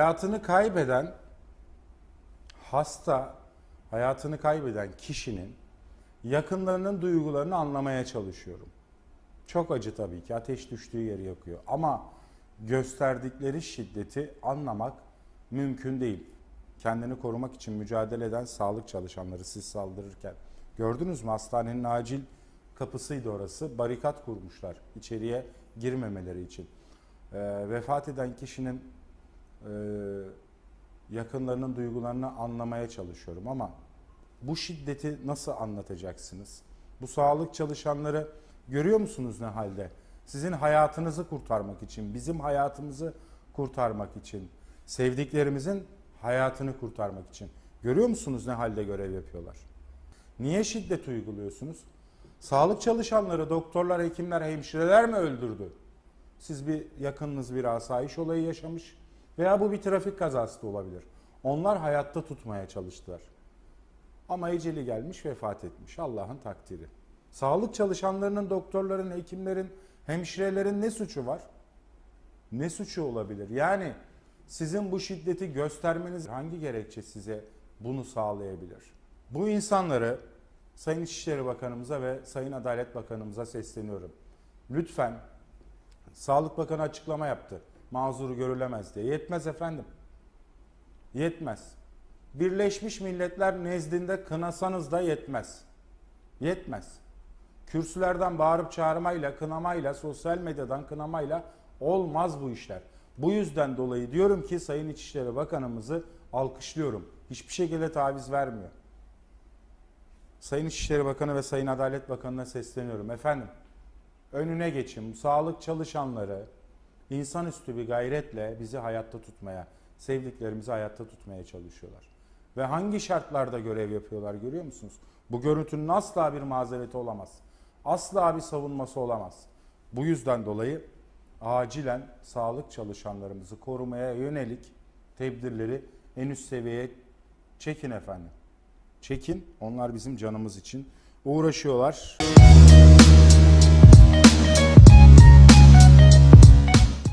Hayatını kaybeden hasta, hayatını kaybeden kişinin yakınlarının duygularını anlamaya çalışıyorum. Çok acı tabii ki. Ateş düştüğü yeri yakıyor. Ama gösterdikleri şiddeti anlamak mümkün değil. Kendini korumak için mücadele eden sağlık çalışanları siz saldırırken. Gördünüz mü hastanenin acil kapısıydı orası. Barikat kurmuşlar içeriye girmemeleri için. Ee, vefat eden kişinin e, yakınlarının duygularını anlamaya çalışıyorum ama bu şiddeti nasıl anlatacaksınız? Bu sağlık çalışanları görüyor musunuz ne halde? Sizin hayatınızı kurtarmak için, bizim hayatımızı kurtarmak için, sevdiklerimizin hayatını kurtarmak için. Görüyor musunuz ne halde görev yapıyorlar? Niye şiddet uyguluyorsunuz? Sağlık çalışanları, doktorlar, hekimler, hemşireler mi öldürdü? Siz bir yakınınız bir asayiş olayı yaşamış veya bu bir trafik kazası da olabilir. Onlar hayatta tutmaya çalıştılar. Ama eceli gelmiş vefat etmiş Allah'ın takdiri. Sağlık çalışanlarının, doktorların, hekimlerin, hemşirelerin ne suçu var? Ne suçu olabilir? Yani sizin bu şiddeti göstermeniz hangi gerekçe size bunu sağlayabilir? Bu insanları Sayın İçişleri Bakanımıza ve Sayın Adalet Bakanımıza sesleniyorum. Lütfen Sağlık Bakanı açıklama yaptı. Mazuru görülemez diye. Yetmez efendim. Yetmez. Birleşmiş Milletler nezdinde kınasanız da yetmez. Yetmez. Kürsülerden bağırıp çağırmayla, kınamayla, sosyal medyadan kınamayla olmaz bu işler. Bu yüzden dolayı diyorum ki Sayın İçişleri Bakanımızı alkışlıyorum. Hiçbir şekilde taviz vermiyor. Sayın İçişleri Bakanı ve Sayın Adalet Bakanı'na sesleniyorum. Efendim, önüne geçin. Sağlık çalışanları insanüstü bir gayretle bizi hayatta tutmaya, sevdiklerimizi hayatta tutmaya çalışıyorlar. Ve hangi şartlarda görev yapıyorlar görüyor musunuz? Bu görüntünün asla bir mazereti olamaz. Asla bir savunması olamaz. Bu yüzden dolayı acilen sağlık çalışanlarımızı korumaya yönelik tedbirleri en üst seviyeye çekin efendim. Çekin. Onlar bizim canımız için uğraşıyorlar.